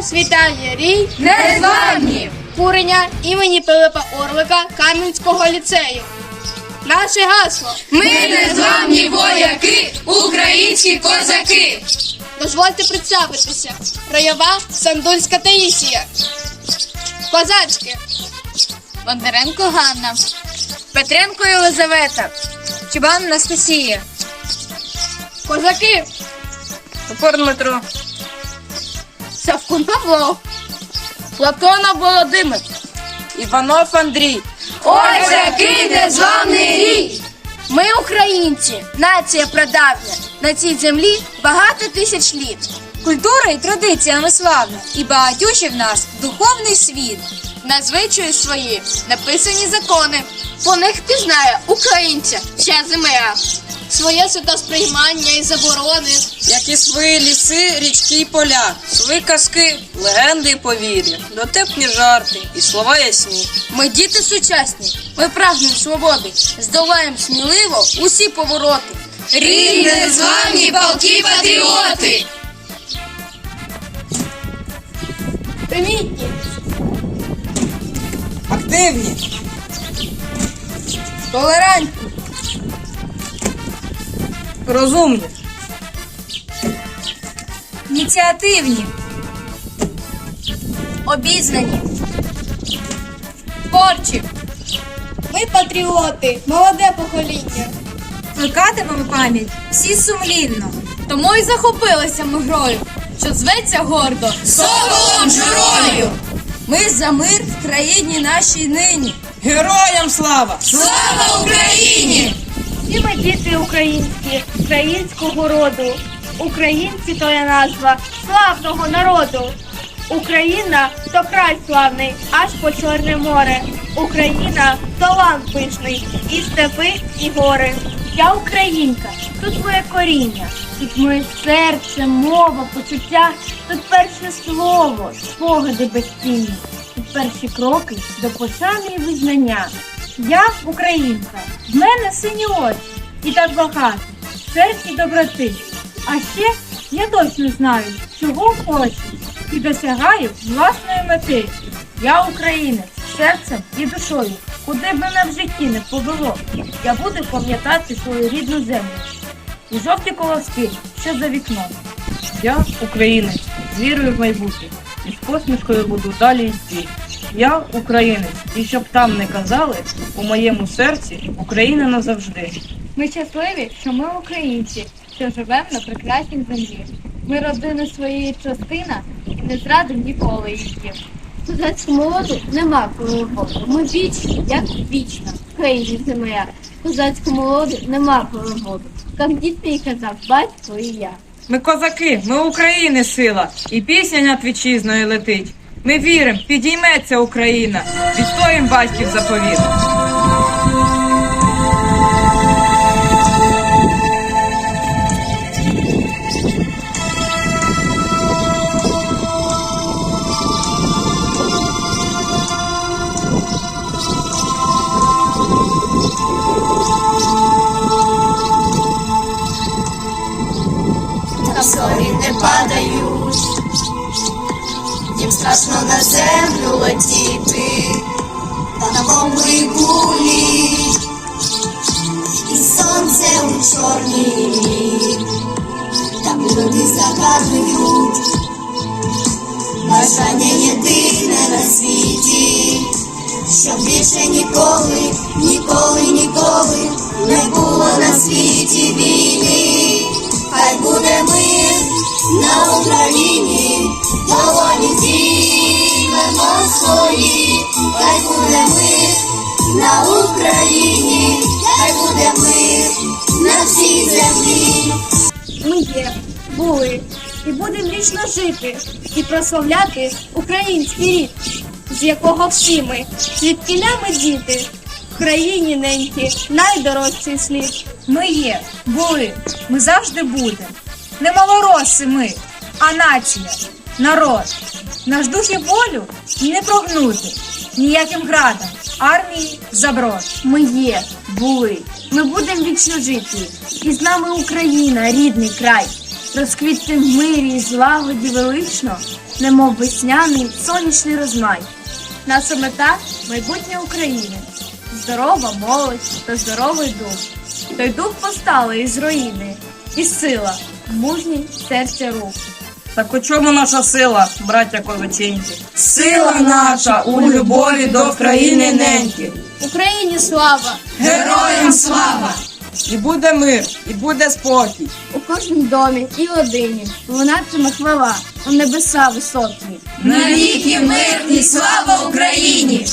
вітає рій Незламні! курення імені Пилипа Орлика Кам'янського ліцею. Наше гасло. Ми незламні вояки, українські козаки. Дозвольте представитися. Краєва Сандульська Таїсія. Козацьке. Бондаренко Ганна, Петренко Єлизавета, Чубан Анастасія, Козаки. Топор Дмитро, Савкун Павло. Платона Володимир. Іванов Андрій. Ой, який незламний рік! Ми українці, нація прадавня. На цій землі багато тисяч літ. Культура і традиціями славна, і багатющий в нас духовний світ. На звичаї свої написані закони. По них пізнає українця вся земля. Своє святосприймання і заборони. Як і свої ліси, річки й поля, свої казки, легенди і повір'я, дотепні жарти і слова ясні. Ми діти сучасні, ми прагнемо свободи, здолаємо сміливо усі повороти. Рій незламні полки патріоти! Активні, толерантні, розумні, Ініціативні, обізнані, творчі. Ми патріоти, молоде покоління. плекатимемо пам'ять всі сумлінно. Тому й захопилися ми грою, що зветься гордо. Соколом журою! За мир в країні нашій нині. героям слава! Слава Україні! Всі ми діти українські, українського роду. Українці то є назва славного народу. Україна то край славний, аж по Чорне море. Україна то лан пишний, і степи, і гори. Я українка, тут моє коріння, тут моє серце, мова, почуття, тут перше слово, спогади безцінні, тут перші кроки до пошани і визнання. Я українка, в мене сині очі, і так багато, серці доброти. А ще я точно знаю, чого хочу, і досягаю власної мети. Я українець серцем і душою, куди б мене в житті не повело. Я буду пам'ятати свою рідну землю. І жовті колоски, що за вікном. Я українець, з вірою в майбутнє, і з посмішкою буду далі йти. Я українець, і щоб там не казали, у моєму серці Україна назавжди. Ми щасливі, що ми українці, що живемо на прекрасній землі. Ми родини своєї частина і не зрадимо ніколи її. Козацькому роду нема переводу. Ми вічні, як вічна, країні земля. Козацькому роду нема переводу. Як дід мій казав, батько і я. Ми козаки, ми України сила, і пісня над вітчизною летить. Ми віримо, підійметься Україна, відстоїм батьків заповіт. Зорі не падають, їм страшно на землю летіти, та на бомби кулі, і сонце у чорній, там люди загадують, бажання єдине на світі, щоб більше ніколи, ніколи, ніколи не було на світі на всій землі. Ми є, були і будемо вічно жити і прославляти український рід, з якого всі ми, звідкиля ми діти, в країні неньки найдорожчий слід. Ми є, були, ми завжди будемо. Не малороси ми, а нація, народ. Наш дух і волю не прогнути ніяким градом армії заброд. Ми є, були, ми будемо вічно жити, і з нами Україна, рідний край. розквітти в мирі злагоді велично, немов весняний сонячний розмай. Наша мета майбутнє України, здорова молодь та здоровий дух. Той дух постали із руїни, і сила, мужній серця рух. Так у чому наша сила, браття козаченьки? Сила наша у любові до країни неньки. Україні слава! Героям слава! І буде мир, і буде спокій. У кожному домі і родині лунатиме хвала у небеса високі. Навіки мир і слава Україні!